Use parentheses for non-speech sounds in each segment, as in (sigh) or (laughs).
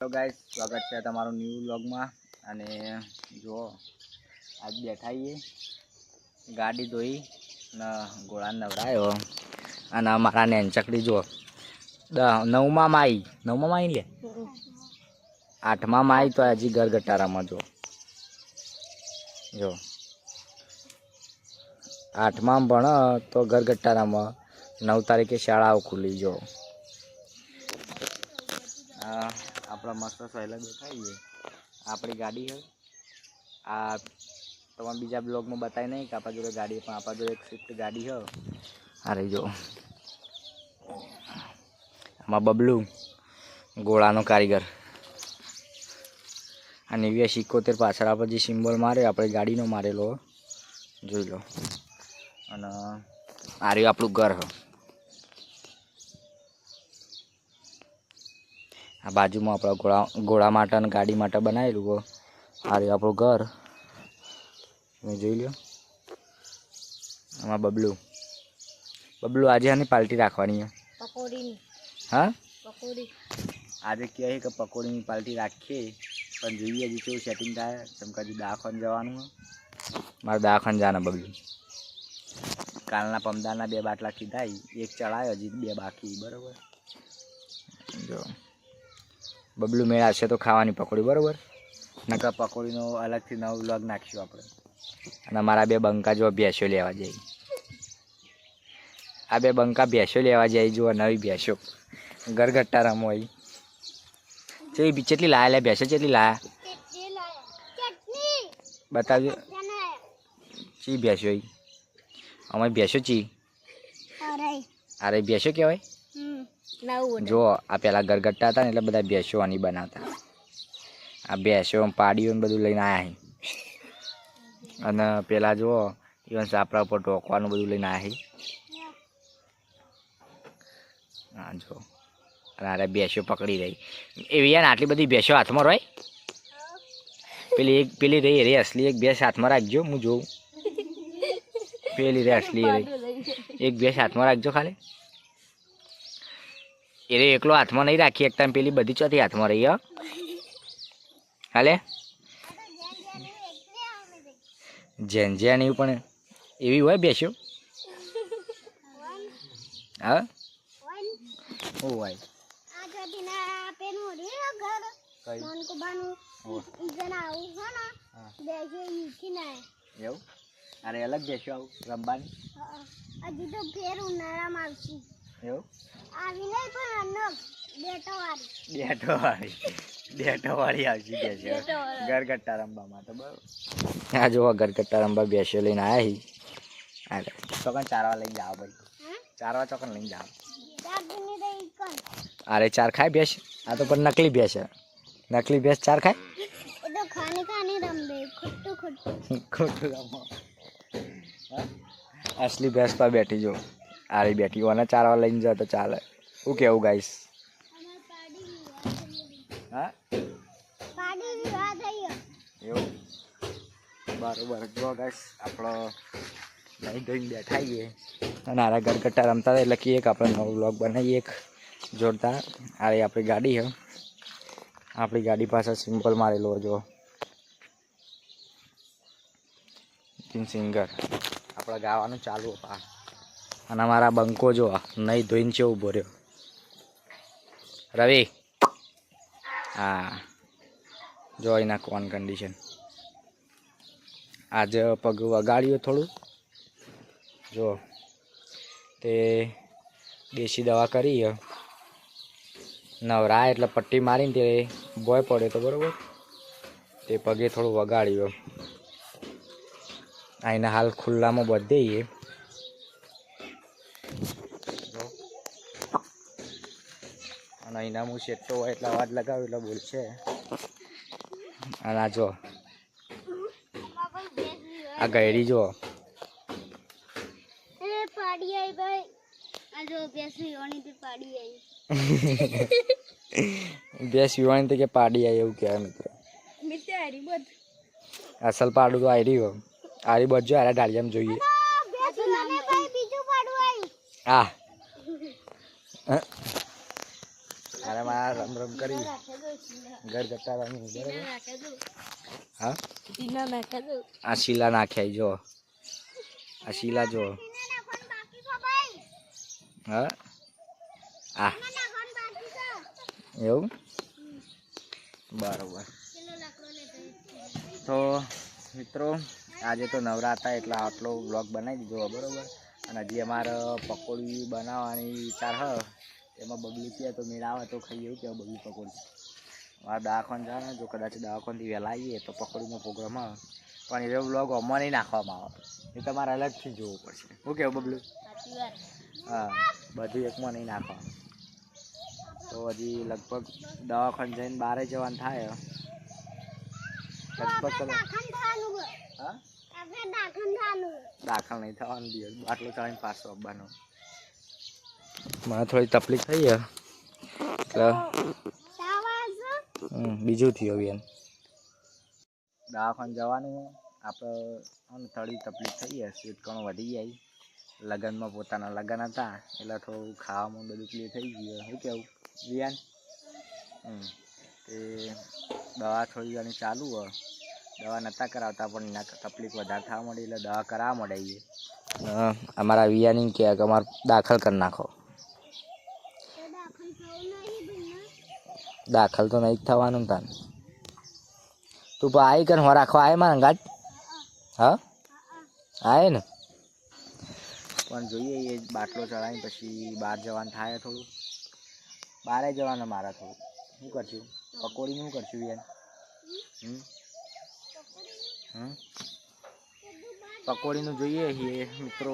Hello guys સ્વાગત છે તમારું ન્યૂ વ્લોગમાં અને જો, આજ બેઠા છીએ. ગાડી ધોઈ ને ગોળા નવડાયો અને અમારા નેનચકડી દહ નવમાં માઈ નવમાં માઈ લે? આઠમાં માઈ તો હજી ઘર ગટારામાં જો જો. આઠમાં ભણ તો ઘર ગટારામાં. નવ તારીખે શાળાઓ ખુલી જો આ આપણા મસ્ત સહેલા દેખાઈએ આપણી ગાડી છે. આ તમે બીજા બ્લોગમાં બતાવી નહીં કે આપણા જોડે ગાડી પણ આપણા જોડે એક સ્વિફ્ટ ગાડી છે. આ જો. આમાં બબલુ, ગોળાનો કારીગર. આ નેવ્યા સિક્કોતેર પાછળ આપણે જે સિમ્બોલ માર્યો, આપણે ગાડીનો મારેલો. જોઈ લો. અને આ રહ્યું આપણું ઘર. હ આ બાજુમાં આપણા ઘોડા ઘોડા માટે અને ગાડી માટે બનાવેલું હો. આ રહ્યું આપણું ઘર. તમે જોઈ લો આમાં બબલું. બબલું આજે આની પાર્ટી રાખવાની હા. પકોડી. આજે કહે કે પકોડીની પાર્ટી રાખીએ. પણ જોઈએ હજી કેવું સેટિંગ થાય. કે હજી દવાખાને જવાનું. મારે દવાખાને જવાના બબલું. કાલના પમદારના બે બાટલા કીધા એક ચડાયો હજી બે બાકી. બરાબર? જો. બબલું મેળા આવશે તો ખાવાની પકોડી બરોબર? નકર પકોડીનો અલગથી નવો વ્લોગ નાખીશું આપણે. અને મારા બે બંકા જો ભેંસો લેવા જઈ આ બે બંકા ભેંસો લેવા જાય જુઓ નવી ભેંસો. ગરગટ્ટા રમો ચેલી બી- ચેટલી લાયા લે ભેંસો ચેટલી લાયા? બતાવજો. ચી ભેંસો અમારી ભેંસો ચી? અરે ભેંસો કહેવાય? જો આ પેલા ગરગટ્ટા હતા ને એટલે બધા ભેંસો આની બનાવતા. આ ભેંસો પાડીઓ ને બધું લઈને આવ્યા અને પેલા જુઓ ઇવન સાપરા ઉપર ટોકવાનું બધું લઈને આવ્યા હા. જો અને આરે ભેંસો પકડી રહી. એવી યાર આટલી બધી ભેંસો હાથમાં રહી પેલી એક પેલી રહી રે અસલી એક ભેંસ હાથમાં રાખજો હું જોઉં. પેલી રે અસલી રહી. એક ભેંસ હાથમાં રાખજો ખાલી. એ એકલો હાથમાં નહીં રાખી એક ટાઈમ પેલી બધી ચોથી હાથમાં રહી હાલે? જેન જેન એવું પણ એવી હોય બેસ્યો? હા? ના એવું? અરે અલગ બેસ્યો આવું રમવાની? હજી તો ફેર ઉનાળામાં આવશે. એવું? આવી નહીં પણ આવશે વાળી. ગરગટ્ટા રમવા માટે બરોબર. આ જોવા ગરગટ્ટા રમવા બેસ્યો લઈને આવ્યા હી. ચોકન ચારવા લઈને જાઓ ભાઈ. ચારવા ચોકન લઈને કોણ? અરે ચાર ખાય ભેંસ આ તો પણ નકલી ભેંસ છે નકલી ભેંસ ચાર ખાય? એ તો ખાની ખાની રમবে ખોટું ખોટું. ખોટું રમો. અસલી ભેંસ પર બેઠી જો. આરી બેઠી ઓને ચારવા લઈને જાઓ તો ચાલે. શું કેવું ગાઈસ હા? એવું? બરોબર. જો ગાઈસ આપણો નહીં ધોઈને બેઠા છીએ. અને આરા ગરગટ્ટા રમતા હતા, એટલે કે એક આપણે નવો બ્લોગ બનાવીએ એક જોડતા આ આપણી ગાડી છે આપણી ગાડી પાસે સિમ્પલ મારેલો, જો. સિંગર. આપણે ગાવાનું ચાલુ પા અને મારા બંકો જો નહીં ધોઈને છે ઊભો રહ્યો. રવિ. હા. જો એના કોન કન્ડિશન આજે પગ વગાડ્યું થોડું. જો. તે દેશી દવા કરી નવરા એટલે પટ્ટી મારીને તે બોય પડ્યો તો બરાબર. તે પગે થોડું વગાડ્યું અહીંના હાલ ખુલ્લામાં બધે અને અહીંના હું શેટો હોય એટલે અવાજ લગાવ્યો એટલે બોલશે. અને આ જો. આ ગયડી જો. જો બે સિવાણી તો કે પાડી આવી એવું કહેવાય મિત્ર. બધ અસલ પાડું તો આવી રહ્યું આરી બજો આરા ડાળિયામાં જોઈએ. બેસ (laughs) તારે મારા રમ રમ કરી. ઘર જતા રમી હા? આ શીલા નાખ્યા જો. આ શીલા જો. હા? આ. એવું? બરોબર. તો મિત્રો આજે તો નવરા હતા એટલે આટલો બ્લોગ બનાવી દીધો બરોબર? અને હજી અમારે પકોડી બનાવવાની વિચાર હ. એમાં બગલી પીએ તો મેળ આવે તો ખાઈ એવું કે બગલી પકોડી. મારા દવાખાન જાય ને જો કદાચ દવાખાનથી વહેલા આવીએ તો પકોડીનો પ્રોગ્રામ આવે. પણ એવો બ્લોગ આમાં નહીં નાખવામાં આવે. એ તમારે અલગથી જોવું પડશે. હું કેવું બબલું? હા બધું એકમાં નહીં નાખવાનું. તો હજી લગભગ દવાખાને જઈને બારે જવાનું થાય. લગભગ તમે. દાખલ નહીં થવાનું દિવસ બાટલો ચડાવીને પાછો આવવાનો. મને થોડી તકલીફ થઈ છે એટલે બીજું થયું બેન દવાખાને જવાનું આપણે થોડી તકલીફ થઈ છે સ્વીટ ઘણું વધી જાય. લગ્નમાં પોતાના લગ્ન હતા. એટલે થોડું ખાવામાં બધું ક્લિયર થઈ ગયું. શું કેવું? વિયાન તે દવા થોડી ઘણી ચાલુ હોય. દવા નહોતા કરાવતા પણ તકલીફ વધારે થવા મળી એટલે દવા કરાવવા મળે અમારા વિયાની કે અમારે દાખલ કરી નાખો તો દાખલ થવું નહીં ભઈના. દાખલ તો નહીં જ થવાનું તાન તું પણ આવી કર હો રાખવા આવે મારા ગાજ હા આવે ને પણ જોઈએ એ બાટલો ચડાવી પછી બહાર જવાનું થાય થોડું બહારે જવાનું મારે થોડું શું કરશું પકોડીનું શું કરશું યાર હમ હમ પકોડીનું જોઈએ છીએ મિત્રો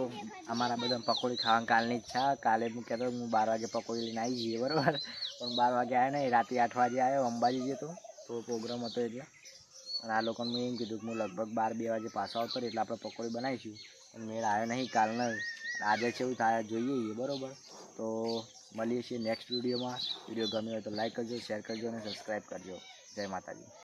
અમારા બધા પકોડી ખાવાની કાલની ઈચ્છા કાલે હું કહેતો હું બાર વાગે પકોડી લઈને આવી જઈએ બરાબર પણ બાર વાગે આવ્યો નહીં. રાતે આઠ વાગે આવ્યો અંબાજી જતો તો. પ્રોગ્રામ હતો એટલે. અને આ લોકોને મેં એમ કીધું કે હું લગભગ બાર, બે વાગે પાછો આવતો એટલે આપણે પકોડી બનાવીશું. પણ મેળ આવ્યો નહીં કાલનો આજે છે એવું થાય, જોઈએ બરાબર. તો મળીએ છીએ નેક્સ્ટ વિડીયોમાં વીડિયો ગમ્યો હોય તો લાઈક કરજો શેર કરજો અને સબસ્ક્રાઈબ કરજો. જય માતાજી.